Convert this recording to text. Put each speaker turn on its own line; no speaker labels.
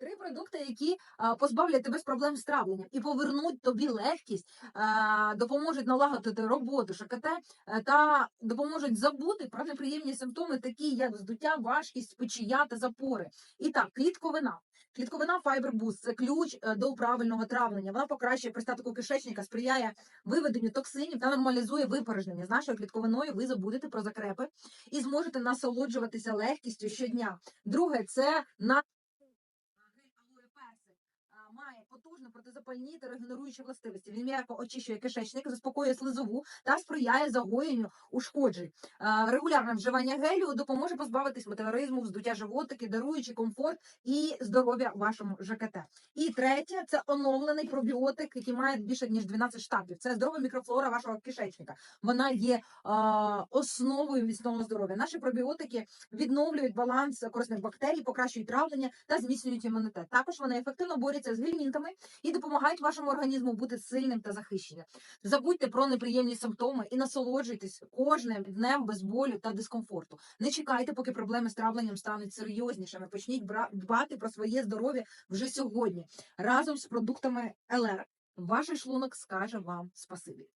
Три продукти, які позбавлять тебе з проблем з травленням і повернуть тобі легкість, допоможуть налагодити роботу ШКТ е, та допоможуть забути про неприємні симптоми, такі як здуття, важкість, печія та запори. І так, клітковина. Клітковина Fiber це ключ е, до правильного травлення. Вона покращує пристатку кишечника, сприяє виведенню токсинів та нормалізує випорожнення. З нашою клітковиною ви забудете про закрепи і зможете насолоджуватися легкістю щодня. Друге, це на персик має має потужно протизапальні та регенеруючі властивості. Він м'яко очищує кишечник, заспокоює слизову та сприяє загоєнню ушкоджень. Регулярне вживання гелю допоможе позбавитись метеоризму, вздуття животики, даруючи комфорт і здоров'я вашому ЖКТ. І третє це оновлений пробіотик, який має більше ніж 12 штампів. Це здорова мікрофлора вашого кишечника. Вона є а, основою міцного здоров'я. Наші пробіотики відновлюють баланс корисних бактерій, покращують травлення та зміцнюють імунітет. Також вони ефективно борються з гельмінтами і допомагають вашому організму бути сильним та захищеним. Забудьте про неприємні симптоми і насолоджуйтесь кожним днем без болю та дискомфорту. Не чекайте, поки проблеми з травленням стануть серйознішими. Почніть дбати про своє здоров'я вже сьогодні разом з продуктами ЛР. Ваш шлунок скаже вам спасибі.